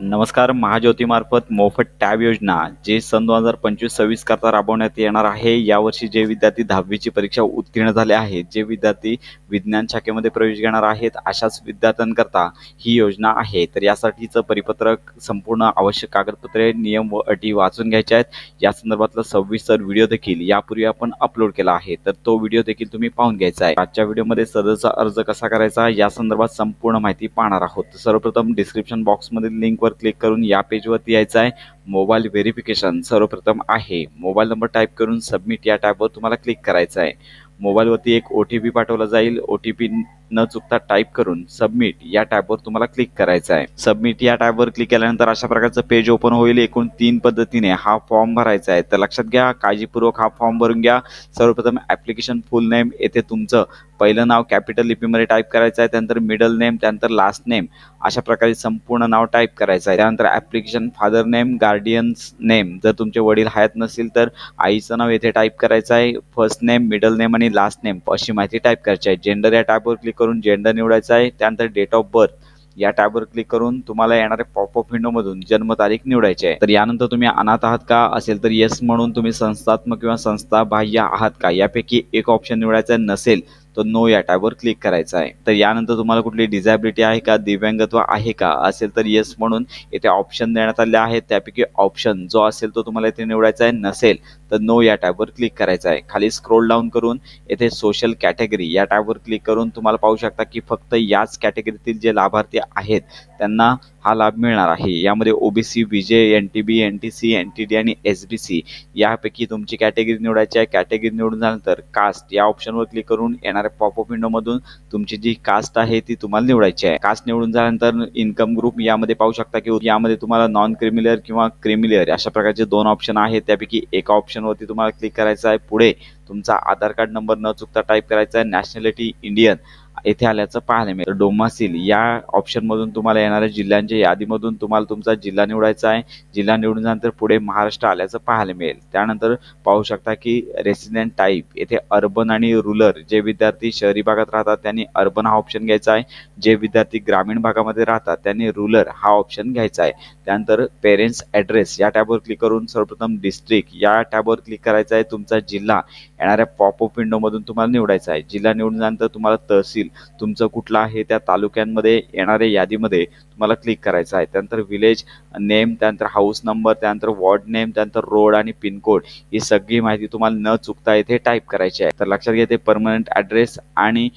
नमस्कार महाज्योतीमार्फत मोफत टॅब योजना जे सन दोन हजार पंचवीस सव्वीस करता राबवण्यात येणार आहे. यावर्षी जे विद्यार्थी दहावीची परीक्षा उत्तीर्ण झाले आहेत जे विद्यार्थी विज्ञान शाखेमध्ये प्रवेश घेणार आहेत अशाच विद्यार्थ्यांकरता ही योजना आहे. तर यासाठीचं परिपत्रक संपूर्ण आवश्यक कागदपत्रे नियम व अटी वाचून घ्यायच्या आहेत. या संदर्भातला सविस्तर व्हिडिओ देखील यापूर्वी आपण अपलोड केला आहे. तर तो व्हिडिओ देखील तुम्ही पाहून घ्यायचा आहे. आजच्या व्हिडिओमध्ये सदरचा अर्ज कसा करायचा या संदर्भात संपूर्ण माहिती पाहणार आहोत. सर्वप्रथम डिस्क्रिप्शन बॉक्समधील लिंकवर क्लिक करून या पेजवरती यायचं आहे. मोबाईल व्हेरिफिकेशन सर्वप्रथम आहे. मोबाईल नंबर टाईप करून सबमिट या टॅबवर तुम्हाला क्लिक करायचं आहे. मोबाईलवरती एक ओ टी पी पाठवला जाईल. ओ टी पी न चुकता टाईप करून सबमिट या टॅबवर तुम्हाला क्लिक करायचं आहे. सबमिट या टॅबवर क्लिक केल्यानंतर अशा प्रकारचं पेज ओपन होईल. एकूण तीन पद्धतीने हा फॉर्म भरायचा आहे. तर लक्षात घ्या काळजीपूर्वक हा फॉर्म भरून घ्या. सर्वप्रथम ॲप्लिकेशन फुल नेम येथे तुमचं पहिलं नाव कॅपिटल लिपीमध्ये टाईप करायचं आहे. त्यानंतर मिडल नेम त्यानंतर लास्ट नेम अशा प्रकारे संपूर्ण नाव टाईप करायचं आहे. त्यानंतर application father name guardian's name जर तुमचे वडील हयात नसतील तर आईचं नाव येथे टाईप करायचं आहे. फर्स्ट नेम मिडल नेम आणि लास्ट नेम अशी माहिती टाईप करायची आहे. जेंडर या टॅबवर क्लिक करून जेंडर निवडायचा आहे. त्यानंतर डेट ऑफ बर्थ या टॅबवर क्लिक करून तुम्हाला येणाऱ्या पॉपअप विंडोमधून जन्मतारीख निवडायची आहे. तर यानंतर तुम्ही अनाथ आहात का? असेल तर येस म्हणून तुम्ही संस्थात्मक किंवा संस्था बाह्य आहात का? यापैकी एक ऑप्शन निवडायचा नसेल तर नो या टॅबवर क्लिक करायचा आहे. तर यानंतर तुम्हाला कुठली डिझॅबिलिटी आहे का? दिव्यांगत्व आहे का? असेल तर येस म्हणून येथे ऑप्शन देण्यात आले आहेत त्यापैकी ऑप्शन जो असेल तो तुम्हाला इथे निवडायचा आहे. नसेल तर नो या टॅबवर क्लिक करायचा आहे. खाली स्क्रोल डाऊन करून येथे सोशल कॅटेगरी या टॅबवर क्लिक करून तुम्हाला पाहू शकता की फक्त याच कॅटेगरीतील जे लाभार्थी आहेत त्यांना हा लाभ मिळणार आहे. यामध्ये OBC VJ N T B N T C N T D आणि एस बी सी यापैकी तुमची कॅटेगरी निवडायची आहे. कॅटेगरी निवडून झाल्यानंतर कास्ट या ऑप्शनवर क्लिक करून येणाऱ्या पॉपअप विंडोमधून तुमची जी कास्ट आहे ती तुम्हाला निवडायची आहे. कास्ट निवडून झाल्यानंतर इन्कम ग्रुप यामध्ये पाहू शकता की यामध्ये तुम्हाला नॉन क्रिमिलर किंवा क्रिमिलर अशा प्रकारचे दोन ऑप्शन आहेत. त्यापैकी एका ऑप्शनवरती तुम्हाला क्लिक करायचं आहे. पुढे तुमचा आधार कार्ड नंबर न चुकता टाईप करायचा आहे. नॅशनॅलिटी इंडियन येथे आल्याचं पाहायला मिळेल डोमासील या ऑप्शनमधून तुम्हाला येणाऱ्या जिल्ह्यांच्या यादीमधून तुम्हाला तुमचा जिल्हा निवडायचा आहे. जिल्हा निवडून झाल्यानंतर पुढे महाराष्ट्र आल्याचं पाहायला मिळेल. त्यानंतर पाहू शकता की रेसिडेंट टाईप येथे अर्बन आणि रुरल जे विद्यार्थी शहरी भागात राहतात त्यांनी अर्बन हा ऑप्शन घ्यायचा आहे. जे विद्यार्थी ग्रामीण भागामध्ये राहतात त्यांनी रुरल हा ऑप्शन घ्यायचा आहे. त्यानंतर पेरेंट्स ॲड्रेस या टॅबवर क्लिक करून सर्वप्रथम डिस्ट्रिक्ट या टॅबवर क्लिक करायचा आहे. तुमचा जिल्हा येणाऱ्या पॉपअप विंडोमधून तुम्हाला निवडायचा आहे. जिल्हा निवडून तुम्हाला तहसील तुमचं कुठलं आहे त्या तालुक्यांमध्ये येणाऱ्या यादीमध्ये तुम्हाला क्लिक करायचं आहे. त्यानंतर विलेज नेम त्यानंतर हाऊस नंबर त्यानंतर वॉर्ड नेम त्यानंतर रोड आणि पिनकोड ही सगळी माहिती तुम्हाला न चुकता येथे टाईप करायची आहे. तर लक्षात घ्या ते परमनंट ॲड्रेस आणि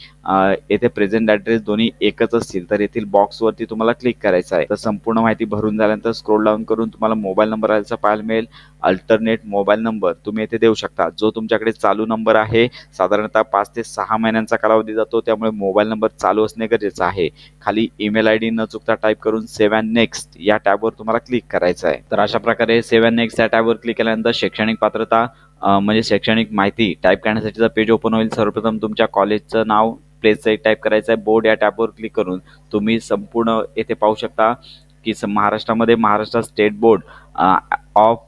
येथे प्रेझेंट ॲड्रेस दोन्ही एकच असतील. तर येथील बॉक्सवरती तुम्हाला क्लिक करायचं आहे. तर संपूर्ण माहिती भरून झाल्यानंतर स्क्रोल डाऊन करून तुम्हाला मोबाईल नंबर आल्याचा पाहायला मिळेल. अल्टरनेट मोबाईल नंबर तुम्ही येथे देऊ शकता. जो तुमच्याकडे चालू नंबर आहे साधारणतः पाच ते सहा महिन्यांचा कालावधी जातो त्यामुळे मोबाईल नंबर चालू असणे गरजेचं आहे. खाली ईमेल आय डी न चुकता टाईप करून सेव्ह अँड नेक्स्ट या टॅबवर तुम्हाला क्लिक करायचं आहे. तर अशा प्रकारे सेव्ह अँड नेक्स्ट या टॅबवर क्लिक केल्यानंतर शैक्षणिक पात्रता म्हणजे शैक्षणिक माहिती टाईप करण्यासाठीचा पेज ओपन होईल. सर्वप्रथम तुमच्या कॉलेजचं नाव प्लेसचं एक टाईप करायचं आहे. बोर्ड या टॅबवर क्लिक करून तुम्ही संपूर्ण येथे पाहू शकता की महाराष्ट्रामध्ये Maharashtra state board of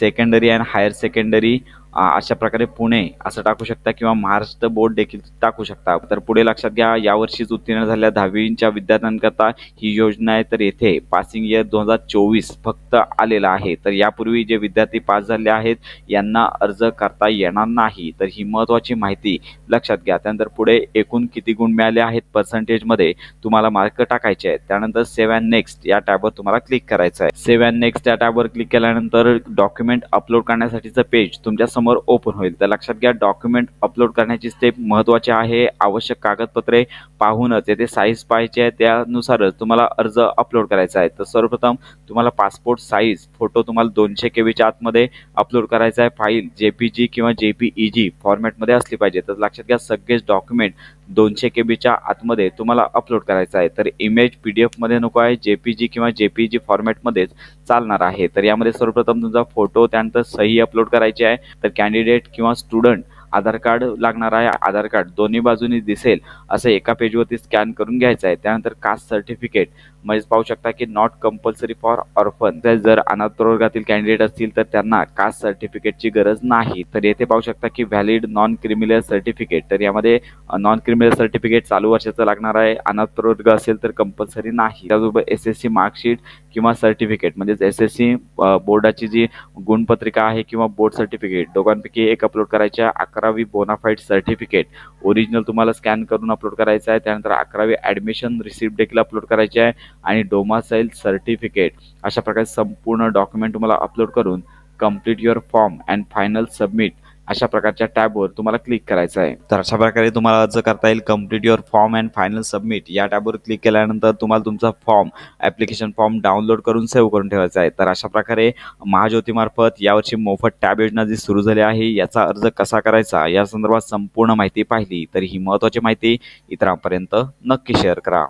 secondary and higher secondary अशा प्रकारे पुणे असं टाकू शकता किंवा महाराष्ट्र बोर्ड देखील टाकू शकता. तर पुढे लक्षात घ्या यावर्षीच उत्तीर्ण झालेल्या दहावीच्या विद्यार्थ्यांकरता ही योजना आहे. तर येथे पासिंग इयर दोन हजार चोवीस फक्त आलेला आहे. तर यापूर्वी जे विद्यार्थी पास झाले आहेत यांना अर्ज करता येणार नाही. तर ही महत्त्वाची माहिती लक्षात घ्या. त्यानंतर पुढे एकूण किती गुण मिळाले आहेत पर्सेंटेजमध्ये तुम्हाला मार्क टाकायचे आहेत. त्यानंतर सेव्ह अँड नेक्स्ट या टॅबवर तुम्हाला क्लिक करायचं आहे. सेव्ह अँड नेक्स्ट या टॅबवर क्लिक केल्यानंतर डॉक्युमेंट अपलोड करण्यासाठीचं पेज तुमच्या समोर ओपन होईल. तर लक्षात घ्या डॉक्युमेंट अपलोड करण्याची स्टेप महत्त्वाची आहे. आवश्यक कागदपत्रे पाहूनच येथे साईज पाहिजे आहे त्यानुसारच तुम्हाला अर्ज अपलोड करायचा आहे. तर सर्वप्रथम तुम्हाला पासपोर्ट साईज फोटो तुम्हाला दोनशे के व्हीच्या आतमध्ये अपलोड करायचा आहे. फाईल जे पी जी किंवा जे पी ई जी फॉर्मॅटमध्ये असली पाहिजे. तर लक्षात घ्या सगळेच डॉक्युमेंट दोनशे के बीच्या आतमध्ये तुम्हाला अपलोड करायचं आहे. तर इमेज पी डी एफमध्ये नको आहे जे पी जी किंवा जे पी जी फॉर्मॅटमध्येच चालणार आहे. तर यामध्ये सर्वप्रथम तुमचा फोटो त्यानंतर सही अपलोड करायची आहे. तर कॅन्डिडेट किंवा स्टुडंट आधार कार्ड लागणार आहे आधार कार्ड दोन्ही बाजूनी दिसेल असं एका पेजवरती स्कॅन करून घ्यायचं आहे. त्यानंतर कास्ट सर्टिफिकेट. म्हणजे पाहू शकता की नॉट कंपल्सरी फॉर ऑर्फन जर अनाथ प्रवर्गातील कॅन्डिडेट असतील तर त्यांना कास्ट सर्टिफिकेटची गरज नाही. तर येथे पाहू शकता की व्हॅलिड नॉन क्रिमिनल सर्टिफिकेट तर यामध्ये नॉन क्रिमिनल सर्टिफिकेट चालू वर्षाचं लागणार आहे. अनाथ असेल तर कंपल्सरी नाही. त्याचबरोबर एस एस सी मार्कशीट किंवा सर्टिफिकेट म्हणजेच एस एस सी बोर्डाची जी गुणपत्रिका आहे किंवा बोर्ड सर्टिफिकेट दोघांपैकी एक अपलोड करायच्या अकरा अकरावी बोनाफाईड सर्टिफिकेट ओरिजिनल तुम्हाला स्कॅन करून अपलोड करायचं आहे. त्यानंतर अकरावी ॲडमिशन रिसिप्ट देखील अपलोड करायची आहे. आणि डोमासाईल सर्टिफिकेट अशा प्रकारे संपूर्ण डॉक्युमेंट तुम्हाला अपलोड करून complete your form and final submit अशा प्रकारच्या टॅबवर तुम्हाला क्लिक करायचं आहे. तर अशा प्रकारे तुम्हाला अर्ज करता येईल complete your form and final submit या टॅबवर क्लिक केल्यानंतर तुम्हाला तुमचा फॉर्म ॲप्लिकेशन फॉर्म डाउनलोड करून सेव्ह करून ठेवायचा आहे. तर अशा प्रकारे महाज्योतीमार्फत यावर्षी मोफत टॅब योजना जी सुरू झाली आहे याचा अर्ज कसा करायचा या संदर्भात संपूर्ण माहिती पाहिली. तर ही महत्त्वाची माहिती इतरांपर्यंत नक्की शेअर करा.